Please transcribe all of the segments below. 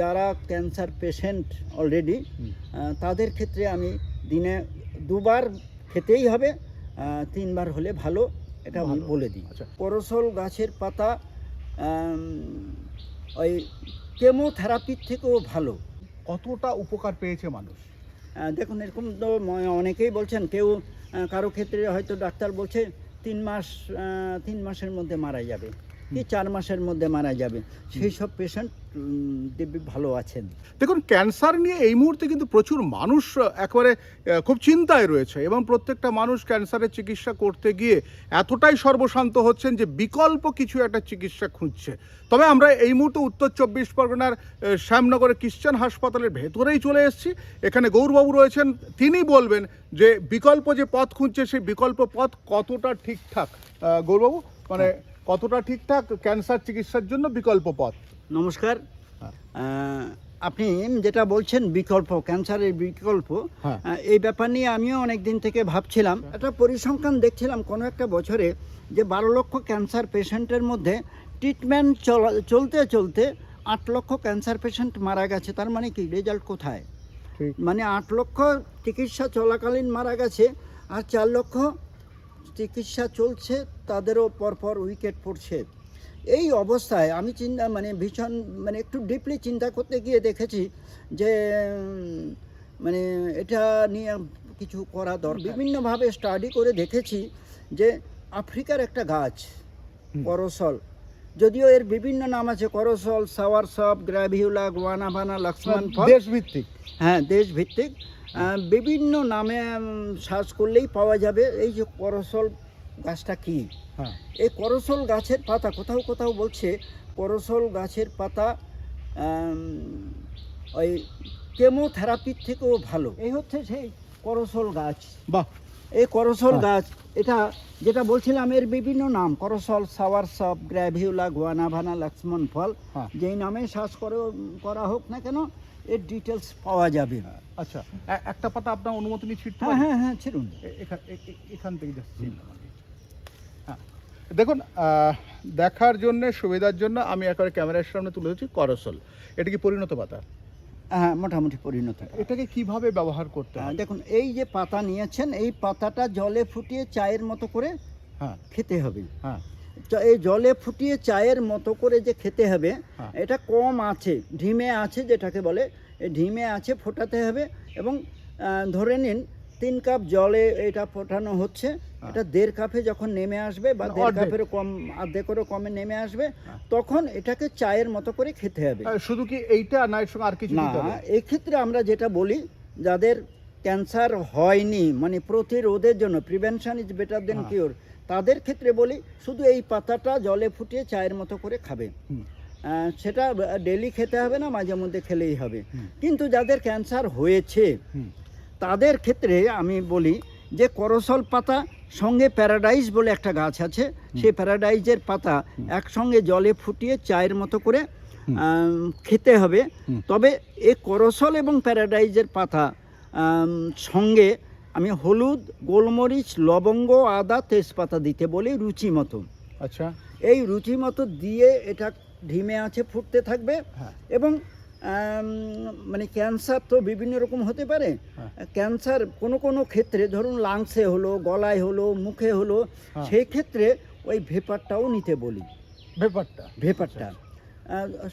যারা cancer patient already তাদের ক্ষেত্রে আমি দিনে দুবার খেতেই হবে তিনবার হলে ভালো এটা আমি বলে দিই। আচ্ছা। করসল গাছের পাতা ওই কেমোথেরাপির থেকেও ভালো। কতটা উপকার পেয়েছে মানুষ? দেখুন এরকম তো অনেকেই বলছেন কেউ কারও ক্ষেত্রে হয়তো ডাক্তার বলছে তিন মাস তিন মাসের মধ্যে মারা যাবে। কি চার মাসের মধ্যে মারা যাবে। সেই সব পেশেন্ট দিব্যি ভালো আছেন। দেখুন ক্যান্সার নিয়ে এই মুহূর্তে কিন্তু প্রচুর মানুষ একেবারে খুব চিন্তায় রয়েছে এবং প্রত্যেকটা মানুষ ক্যান্সারের চিকিৎসা করতে গিয়ে এতটাই সর্বশান্ত হচ্ছেন যে বিকল্প কিছু একটা চিকিৎসা খুঁজছে। তবে আমরা এই মুহূর্তে উত্তর চব্বিশ পরগনার শ্যামনগরের খ্রিস্টান হাসপাতালের ভেতরেই চলে এসেছি। এখানে গৌরবাবু রয়েছেন। তিনি বলবেন যে বিকল্প যে পথ খুঁজছে সেই বিকল্প পথ কতটা ঠিকঠাক? গৌরবাবু মানে কতটা ঠিকঠাক? ক্যান্সার চিকিৎসার জন্য বিকল্প পথ। নমস্কার। হ্যাঁ। আপনি যেটা বলছেন বিকল্প ক্যান্সারের বিকল্প হ্যাঁ। এই ব্যাপার নিয়ে আমিও অনেক দিন থেকে ভাবছিলাম। একটা পরিসংখ্যান দেখছিলাম কোনো একটা বছরে যে বারো লক্ষ ক্যান্সার পেশেন্টের মধ্যে ট্রিটমেন্ট চলতে চলতে আট লক্ষ ক্যান্সার পেশেন্ট মারা গেছে। তার মানে কি? রেজাল্ট কোথায়? মানে আট লক্ষ চিকিৎসা চলাকালীন মারা গেছে আর চার লক্ষ চিকিৎসা চলছে তাদেরও পরপর উইকেট পড়ছে। এই অবস্থায় আমি চিন্তা মানে ভীষণ মানে একটু ডিপলি চিন্তা করতে গিয়ে দেখেছি যে মানে এটা নিয়ে কিছু করা দরকার। বিভিন্নভাবে স্টাডি করে দেখেছি যে আফ্রিকার একটা গাছ। করসল। যদিও এর বিভিন্ন নাম আছে করসল সাওয়ার গ্র্যাভিউলা গোয়ানাভানা লক্ষ্মণ দেশভিত্তিক। হ্যাঁ দেশভিত্তিক। বিভিন্ন নামে সার্চ করলেই পাওয়া যাবে। এই যে করসল গাছটা কি? হ্যাঁ। এই করসল গাছের পাতা কোথাও কোথাও বলছে করসল গাছের পাতা ওই কেমোথেরাপির থেকেও ভালো। এই হচ্ছে সেই করসল গাছ। বাহ। এই করসল হ্যাঁ। গাছ এটা যেটা বলছিলাম এর বিভিন্ন নাম করসল সাওয়ার সব গ্র্যাভিউলা গোয়ানাভানা লক্ষ্মণ ফল হ্যাঁ। যেই নামে শ্বাস করে করা হোক না কেন এর ডিটেলস পাওয়া যাবে। আচ্ছা একটা পাতা আপনার অনুমতি নিয়ে ছিটতে হ্যাঁ হ্যাঁ হ্যাঁ ছিলুন এ- এখান- থেকে just ছিটলাম আর কি। হ্যাঁ দেখুন দেখার জন্য সুবিধার জন্য আমি একবার ক্যামেরার সামনে তুলে ধরছি করসল। এটা কি পরিণত পাতা? হ্যাঁ মোটামুটি পরিণত এটাকে কীভাবে ব্যবহার করতে হয় দেখুন এই যে পাতা নিয়েছেন এই পাতাটা জলে ফুটিয়ে চায়ের মতো করে হ্যাঁ। খেতে হবে। হ্যাঁ। এই জলে ফুটিয়ে চায়ের মতো করে যে খেতে হবে হ্যাঁ। এটা কম আছে ঢিমে আছে যেটাকে বলে ঢিমে আছে ফোটাতে হবে এবং ধরে নিন তিন কাপ জলে এটা ফোটানো হচ্ছে এটা দেড় কাপে যখন নেমে আসবে বা মানে দেড়। কাপের কম অর্ধেকেরও কমে নেমে আসবে হ্যাঁ। তখন এটাকে চায়ের মতো করে খেতে হবে শুধু কি এইটা না এর সঙ্গে আর কিছু না? এক্ষেত্রে আমরা যেটা বলি যাদের ক্যান্সার হয়নি মানে প্রতিরোধের জন্য প্রিভেনশন ইজ বেটার দেন হ্যাঁ। কিওর তাদের ক্ষেত্রে বলি শুধু এই পাতাটা জলে ফুটিয়ে চায়ের মতো করে খাবে সেটা ডেলি খেতে হবে না মাঝে মধ্যে খেলেই হবে কিন্তু যাদের ক্যান্সার হয়েছে তাদের ক্ষেত্রে আমি বলি যে করসল পাতা সঙ্গে প্যারাডাইজ বলে একটা গাছ আছে সেই প্যারাডাইজের পাতা একসঙ্গে জলে ফুটিয়ে চায়ের মতো করে খেতে হবে। তবে এই করসল এবং প্যারাডাইজের পাতা সঙ্গে আমি হলুদ গোলমরিচ লবঙ্গ আদা তেজপাতা দিতে বলি রুচি মতো। আচ্ছা। এই রুচি মতো দিয়ে এটা ঢিমে আছে ফুটতে থাকবে হ্যাঁ। এবং মানে ক্যান্সার তো বিভিন্ন রকম হতে পারে। হ্যাঁ। ক্যান্সার কোনো কোনো ক্ষেত্রে ধরুন লাংসে হলো গলায় হলো মুখে হলো হ্যাঁ। সেই ক্ষেত্রে ওই ভেপারটাও নিতে বলি। ব্যাপারটা ভেপারটা।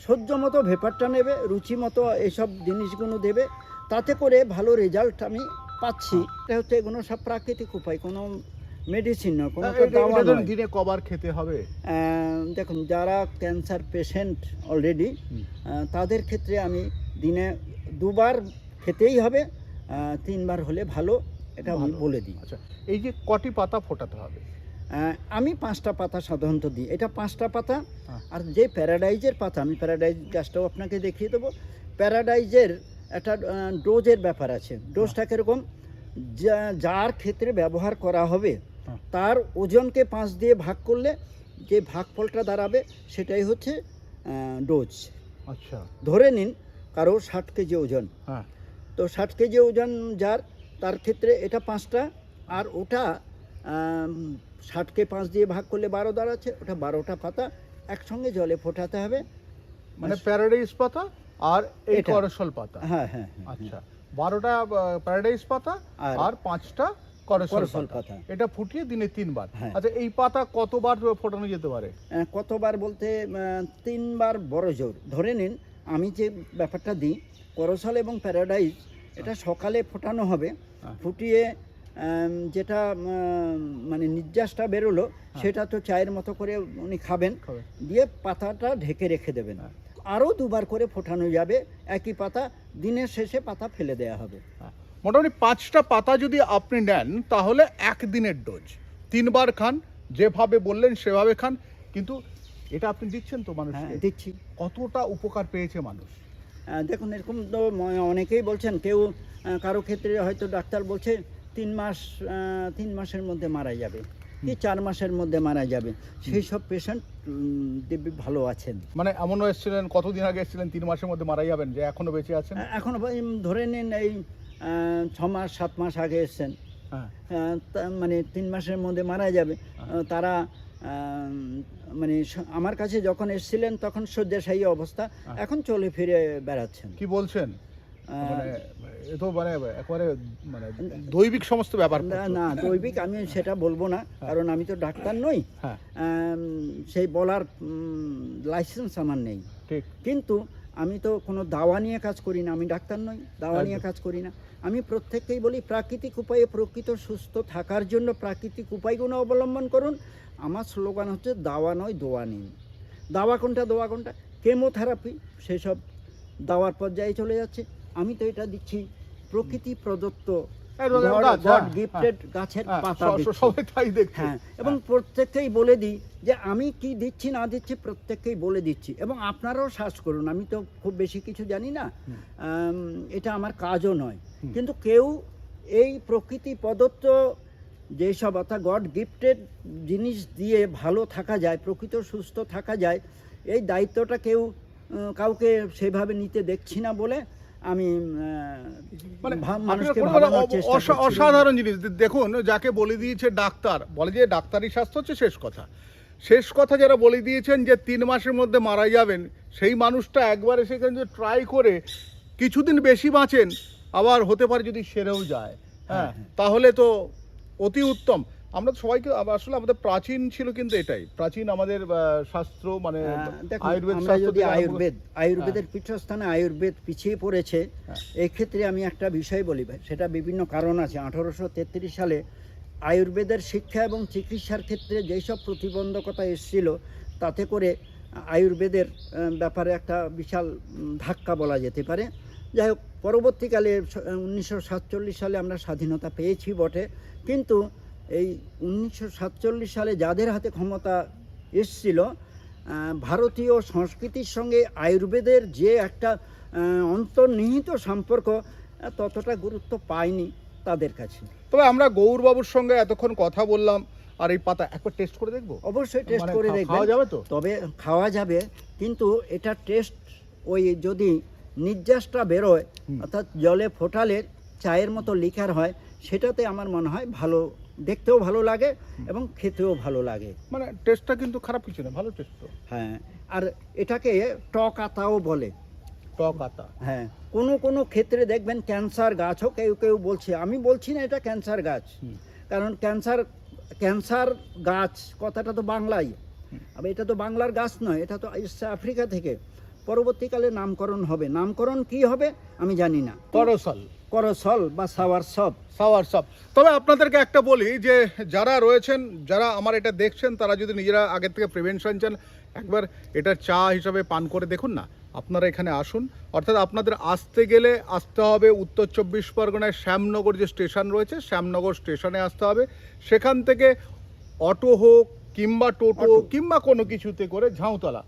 সহ্য মতো ভেপারটা নেবে রুচি মতো এইসব জিনিসগুলো দেবে তাতে করে ভালো রেজাল্ট আমি পাচ্ছি। এটা হচ্ছে এগুলো সব প্রাকৃতিক উপায় কোনো মেডিসিন না কোনো তো দাওয়া নয়। দিনে কবার খেতে হবে। দেখুন যারা ক্যান্সার পেশেন্ট অলরেডি তাদের ক্ষেত্রে আমি দিনে দুবার খেতেই হবে তিনবার হলে ভালো এটা আমি বলে দিই। আচ্ছা এই যে কটি পাতা ফোটাতে হবে? আমি পাঁচটা পাতা সাধারণত দিই। এটা পাঁচটা পাতা হ্যাঁ। আর যে প্যারাডাইজের পাতা আমি প্যারাডাইজ গাছটাও আপনাকে দেখিয়ে দেবো। প্যারাডাইজের একটা ডোজের ব্যাপার আছে। ডোজটা কীরকম যা- যার ক্ষেত্রে ব্যবহার করা হবে হ্যাঁ। তার ওজনকে পাঁচ দিয়ে ভাগ করলে যে ভাগফলটা দাঁড়াবে সেটাই হচ্ছে ডোজ আচ্ছা। ধরে নিন কারও ষাট কেজি ওজন। হ্যাঁ। তো ষাট কেজি ওজন যার তার ক্ষেত্রে এটা পাঁচটা আর ওটা ষাটকে পাঁচ দিয়ে ভাগ করলে বারো দাঁড়াচ্ছে ওটা বারোটা পাতা একসঙ্গে জলে ফোটাতে হবে। মানে প্যারাডাইস পাতা আর এই এটা। করসল পাতা। হ্যাঁ হ্যাঁ হ্যাঁ, আচ্ছা। বারোটা প্যারাডাইস পাতা আর পাঁচটা করসল পাতা। এটা ফুটিয়ে দিনে তিনবার। হ্যাঁ। আচ্ছা এই পাতা কতবার ফোটানো যেতে পারে? কতবার বলতে তিনবার বড় জোর। ধরে নিন আমি যে ব্যাপারটা দিই করসল এবং প্যারাডাইজ এটা সকালে ফোটানো হবে। হ্যাঁ। ফুটিয়ে যেটা মানে নির্যাসটা বেরোলো সেটা তো চায়ের মতো করে উনি খাবেন। দিয়ে পাতাটা ঢেকে রেখে দেবেন। হ্যাঁ। আরও দুবার করে ফোটানো যাবে। একই পাতা দিনের শেষে পাতা ফেলে দেওয়া হবে। হ্যাঁ। মোটামুটি পাঁচটা পাতা যদি আপনি নেন তাহলে একদিনের ডোজ। তিনবার খান যেভাবে বললেন সেভাবে খান। কিন্তু এটা আপনি দিচ্ছেন তো হ্যাঁ মানুষকে দিচ্ছি। কতটা উপকার পেয়েছে মানুষ? দেখুন এরকম তো অনেকেই বলছেন কেউ কারও ক্ষেত্রে হয়তো ডাক্তার বলছে তিন মাস তিন মাসের মধ্যে মারা যাবে। কি চার মাসের মধ্যে মারা যাবে? সেই সব পেশেন্ট দিব্যি ভালো আছেন। মানে এমনও এসেছিলেন কতদিন আগে এসেছিলেন তিন মাসের মধ্যে মারা যাবেন যে এখনও বেঁচে আছেন? আহ, এখন ধরে নিন এই ছ মাস সাত মাস আগে এসছেন। হ্যাঁ। মানে তিন মাসের মধ্যে মারা যাবে। তারা মানে আমার কাছে যখন এসেছিলেন তখন শয্যাশায়ী অবস্থা। এখন চলে ফিরে বেড়াচ্ছেন। কি বলছেন? মানে তো মানে একেবারে মানে দৈবিক সমস্ত ব্যাপার না দৈবিক আমি সেটা বলব না কারণ আমি তো ডাক্তার নই। হ্যাঁ। সেই বলার লাইসেন্স আমার নেই। ঠিক। কিন্তু আমি তো কোনো দাওয়া নিয়ে কাজ করি না আমি ডাক্তার নই দাওয়া নিয়ে কাজ করি না। আমি প্রত্যেককেই বলি, প্রাকৃতিক উপায়ে প্রকৃত সুস্থ থাকার জন্য প্রাকৃতিক উপায়গুলো অবলম্বন করুন। আমার স্লোগান হচ্ছে, দাওয়া নয়, দোয়া নিন। দাওয়া কোনটা, দোয়া কোনটা? কেমোথেরাপি, সেসব দাওয়ার পর্যায়ে চলে যাচ্ছে। আমি তো এটা দিচ্ছি, প্রকৃতি প্রদত্ত হ্যাঁ, গিফটেড গাছের হ্যাঁ, পাতা স- স- দিচ্ছি। সবাই তাই দেখছে। হ্যাঁ এবং প্রত্যেককেই বলে দিই যে আমি কি দিচ্ছি না দিচ্ছি প্রত্যেককেই বলে দিচ্ছি। এবং আপনারাও শ্বাস করুন আমি তো খুব বেশি কিছু জানি না। এটা আমার কাজও নয়। কিন্তু কেউ এই প্রকৃতি প্রদত্ত যেসব অর্থাৎ গড গিফটেড জিনিস দিয়ে ভালো থাকা যায় প্রকৃত সুস্থ থাকা যায় এই দায়িত্বটা কেউ কাউকে সেভাবে নিতে দেখছি না বলে আমি মানে। অসাধারণ জিনিস দেখুন যাকে বলে দিয়েছে ডাক্তার বলে যে ডাক্তারি স্বাস্থ্য হচ্ছে শেষ কথা শেষ কথা যারা বলে দিয়েছেন যে তিন মাসের মধ্যে মারা যাবেন সেই মানুষটা একবার সেখানে যে ট্রাই করে কিছুদিন বেশি বাঁচেন আবার হতে পারে যদি সেরেও যায় হ্যাঁ হ্যাঁ। তাহলে তো অতি উত্তম আমরা সবাইকে আসলে আমাদের প্রাচীন ছিল কিন্তু এটাই। প্রাচীন আমাদের শাস্ত্র মানে আহ, আয়ুর্বেদ যদি আয়ুর্বেদ আয়ুর্বেদের পীঠস্থানে আয়ুর্বেদ পিছিয়ে পড়েছে হ্যাঁ। এই ক্ষেত্রে আমি একটা বিষয় বলি ভাই, সেটা বিভিন্ন কারণ আছে। আঠারোশো তেত্রিশ সালে আয়ুর্বেদের শিক্ষা এবং চিকিৎসার ক্ষেত্রে যেই সব প্রতিবন্ধকতা এসেছিল তাতে করে আয়ুর্বেদের ব্যাপারে একটা বিশাল ধাক্কা বলা যেতে পারে। যাই হোক পরবর্তীকালে উনিশশো সাতচল্লিশ সালে আমরা স্বাধীনতা পেয়েছি বটে। কিন্তু এই উনিশশো সাতচল্লিশ সালে যাদের হাতে ক্ষমতা এসছিল ভারতীয় সংস্কৃতির সঙ্গে আয়ুর্বেদের যে একটা অন্তর্নিহিত সম্পর্ক ততটা গুরুত্ব পায়নি তাদের কাছে। তবে আমরা গৌরবাবুর সঙ্গে এতক্ষণ কথা বললাম আর এই পাতা একবার টেস্ট করে দেখব? অবশ্যই টেস্ট মানে করে খাওয়া যাবে তো? তবে খাওয়া যাবে কিন্তু এটা টেস্ট ওই যদি নির্যাসটা বেরোয় অর্থাৎ জলে ফোটালে চায়ের মতো লিকার হয় সেটাতে আমার মনে হয় ভালো দেখতেও ভালো লাগে এবং খেতেও ভালো লাগে। মানে টেস্টটা কিন্তু খারাপ কিছু না ভালো টেস্ট তো। হ্যাঁ আর এটাকে টক আতাও বলে। টক আতা। হ্যাঁ কোনো কোনো ক্ষেত্রে দেখবেন ক্যান্সার গাছও কেউ কেউ বলছে আমি বলছি না এটা ক্যান্সার গাছ। কারণ ক্যান্সার ক্যান্সার গাছ কথাটা তো বাংলাই। আবার এটা তো বাংলার গাছ নয় এটা তো এসছে আফ্রিকা থেকে। পরবর্তীকালে নামকরণ হবে। নামকরণ কি হবে আমি জানি না। করসল। করসল বা সাওয়ার সব। সাওয়ার সব। তবে আপনাদেরকে একটা বলি যে যারা রয়েছেন যারা আমার এটা দেখছেন তারা যদি নিজেরা আগের থেকে প্রিভেনশন চান একবার এটা চা হিসাবে পান করে দেখুন না। আপনারা এখানে আসুন। অর্থাৎ আপনাদের আসতে গেলে আসতে হবে উত্তর চব্বিশ পরগনায় শ্যামনগর যে স্টেশন রয়েছে শ্যামনগর স্টেশনে আসতে হবে। সেখান থেকে অটো হোক কিংবা টোটো কিংবা কোনো কিছুতে করে ঝাউতলা।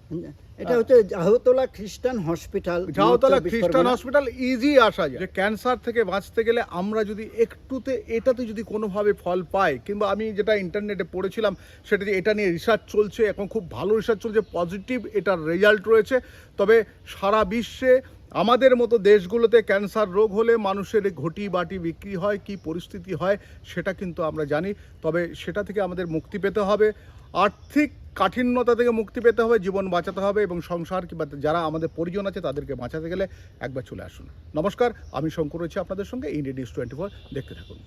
এটা হচ্ছে জাহতলা খ্রিস্টান হসপিটাল জাহতলা খ্রিস্টান হসপিটাল ইজি আসা যায়। যে ক্যান্সার থেকে বাঁচতে গেলে আমরা যদি একটুতে এটাতে যদি কোনোভাবে ফল পাই কিংবা আমি যেটা ইন্টারনেটে পড়েছিলাম সেটা যে এটা নিয়ে রিসার্চ চলছে এখন খুব ভালো রিসার্চ চলছে পজিটিভ এটার রেজাল্ট রয়েছে। তবে সারা বিশ্বে আমাদের মতো দেশগুলোতে ক্যান্সার রোগ হলে মানুষের ঘটি বাটি বিক্রি হয়, কি পরিস্থিতি হয় সেটা কিন্তু আমরা জানি। তবে সেটা থেকে আমাদের মুক্তি পেতে হবে। আর্থিক কাঠিন্যতা থেকে মুক্তি পেতে হবে, জীবন বাঁচাতে হবে এবং সংসার কিংবা যারা আমাদের পরিজন আছে তাদেরকে বাঁচাতে গেলে একবার চলে আসুন। নমস্কার, আমি শঙ্কর রয়েছি আপনাদের সঙ্গে ইন্ডিয়া নিউজ টোয়েন্টি ফোর দেখতে থাকুন।